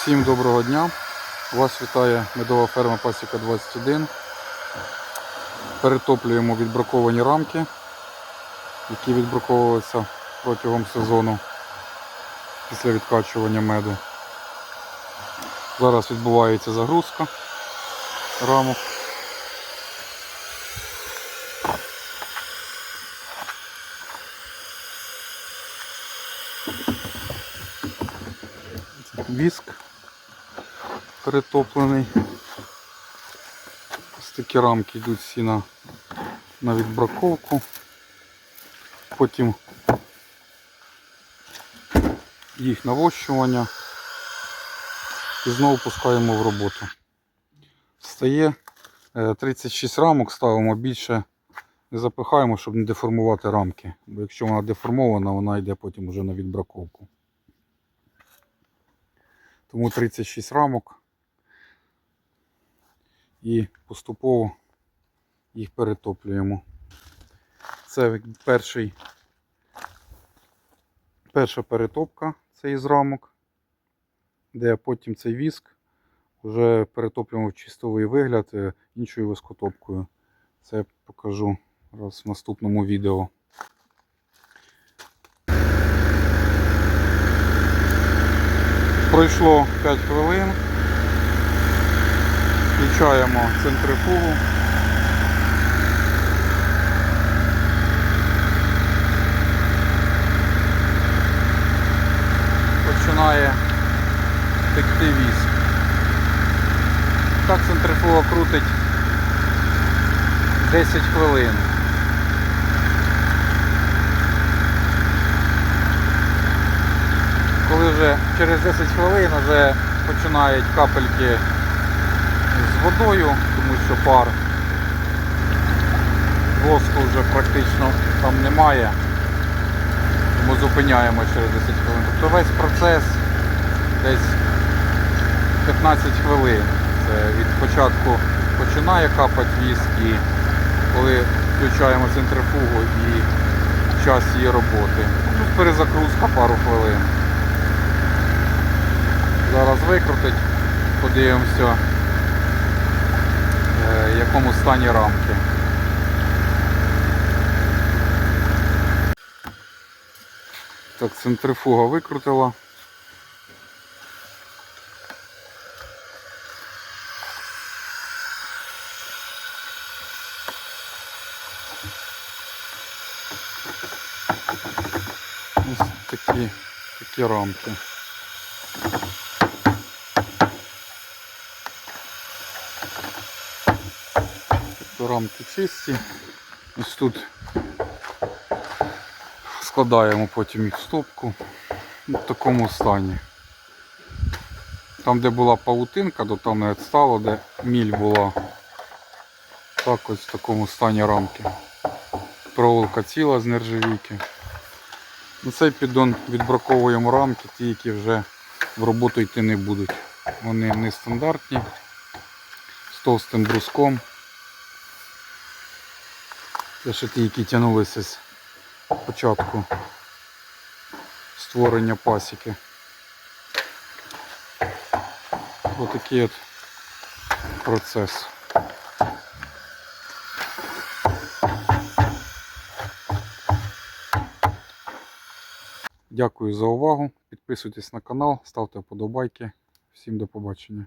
Всім доброго дня. Вас вітає медова ферма Пасіка 21. Перетоплюємо відбраковані рамки, які відбраковувалися протягом сезону після відкачування меду. Зараз відбувається загрузка рамок. Віск перетоплений. Ось такі рамки йдуть всі на, на відбраковку. Потім їх навощування і знову пускаємо в роботу. Стає е, 36 рамок, ставимо більше не запихаємо, щоб не деформувати рамки. Бо якщо вона деформована, вона йде потім вже на відбраковку. Тому 36 рамок і поступово їх перетоплюємо. Це перший, перша перетопка це із рамок, де потім цей віск вже перетоплюємо в чистовий вигляд е, іншою вискотопкою. Це я покажу раз в наступному відео. Пройшло 5 хвилин. Включаємо центрифугу. Починає текти віск. Так центрифуга крутить 10 хвилин. Коли вже через 10 хвилин вже починають капельки водою, тому що пар воску вже практично там немає. Тому зупиняємо через 10 хвилин. Тобто весь процес десь 15 хвилин. Це від початку починає капати віск і коли включаємо центрифугу і час її роботи. Ну, перезагрузка пару хвилин. Зараз викрутить, подивимося, якому стані рамки. Так, центрифуга викрутила. Ось такі, такі рамки. Тобто рамки чисті. Ось тут складаємо потім їх в стопку Ну, в такому стані. Там, де була паутинка, то там не стало, де міль була. Так ось в такому стані рамки. Проволока ціла з нержавійки. На цей піддон відбраковуємо рамки, ті, які вже в роботу йти не будуть. Вони нестандартні, з товстим бруском. Це ще ті, які тягнулися з початку створення пасіки. Отакий от процес. Дякую за увагу. Підписуйтесь на канал, ставте вподобайки. Всім до побачення.